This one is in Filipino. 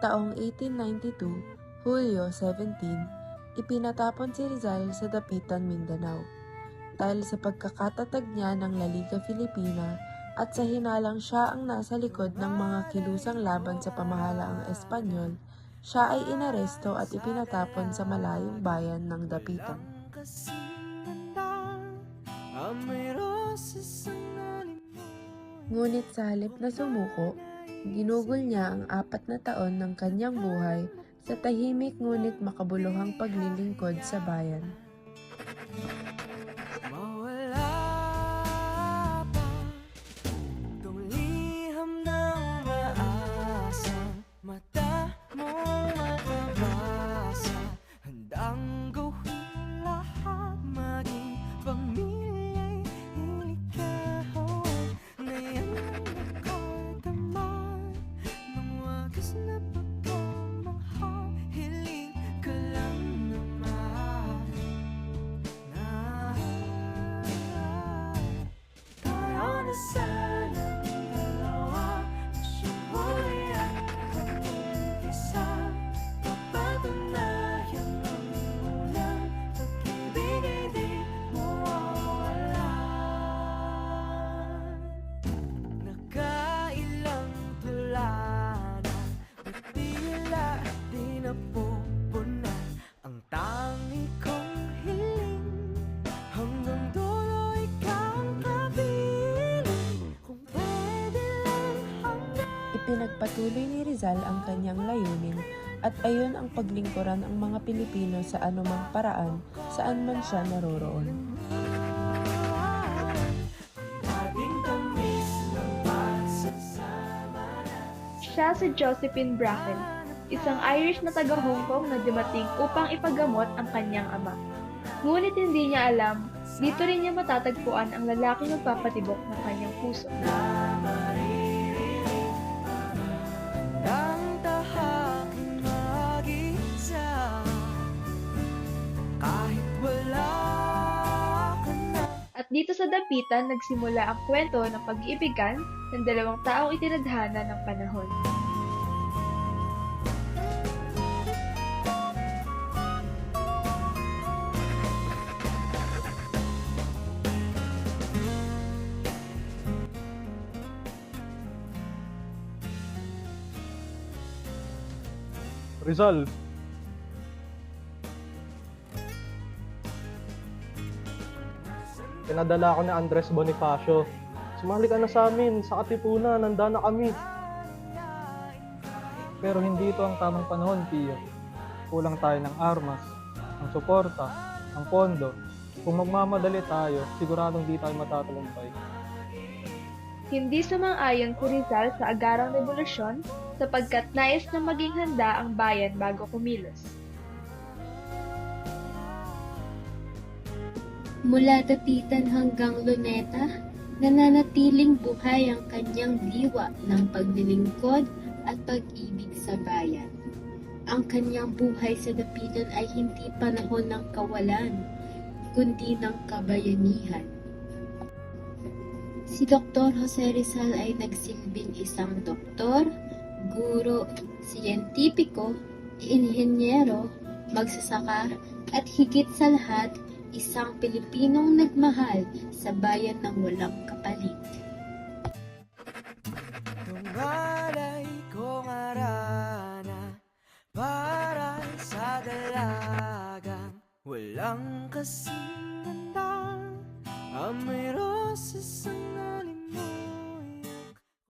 taong 1892, Hulyo 17, ipinatapon si Rizal sa Dapitan, Mindanao. Dahil sa pagkakatatag niya ng La Liga Filipina at sa hinalang siya ang nasa likod ng mga kilusang laban sa pamahalaang Espanyol, siya ay inaresto at ipinatapon sa malayong bayan ng Dapitan. Ngunit sa halip na sumuko, ginugol niya ang apat na taon ng kanyang buhay sa tahimik ngunit makabuluhang paglilingkod sa bayan. Tayo na Ipinagpatuloy ni Rizal ang kanyang layunin at ayon ang paglingkuran ang mga Pilipino sa anumang paraan saan man siya naroroon. Siya si Josephine Bracken, isang Irish na taga Hong Kong na dumating upang ipagamot ang kanyang ama. Ngunit hindi niya alam, dito rin niya matatagpuan ang lalaking magpapatibok ng kanyang puso. Dito sa Dapitan, nagsimula ang kwento ng pag-iibigan ng dalawang taong itinadhana ng panahon. Rizal. Pinadala ako ni Andres Bonifacio. Sumali ka na sa amin, sa Katipunan, nanda na kami. Pero hindi ito ang tamang panahon, Pio. Kulang tayo ng armas, ng suporta, ng pondo. Kung magmamadali tayo, siguradong di tayo matatalumpay. Hindi sumang-ayon si Rizal sa agarang revolusyon sapagkat nais na maging handa ang bayan bago kumilos. Mula Dapitan hanggang Luneta, nananatiling buhay ang kanyang diwa ng paglilingkod at pag-ibig sa bayan. Ang kanyang buhay sa Dapitan ay hindi panahon ng kawalan, kundi ng kabayanihan. Si Dr. Jose Rizal ay nagsilbing isang doktor, guro, siyentipiko, inhenyero, magsasaka, at higit sa lahat, isang Pilipinong nagmahal sa bayan ng walang kapalit. Tumalay kong para sa dalagang walang kasing ganda ang may roses ang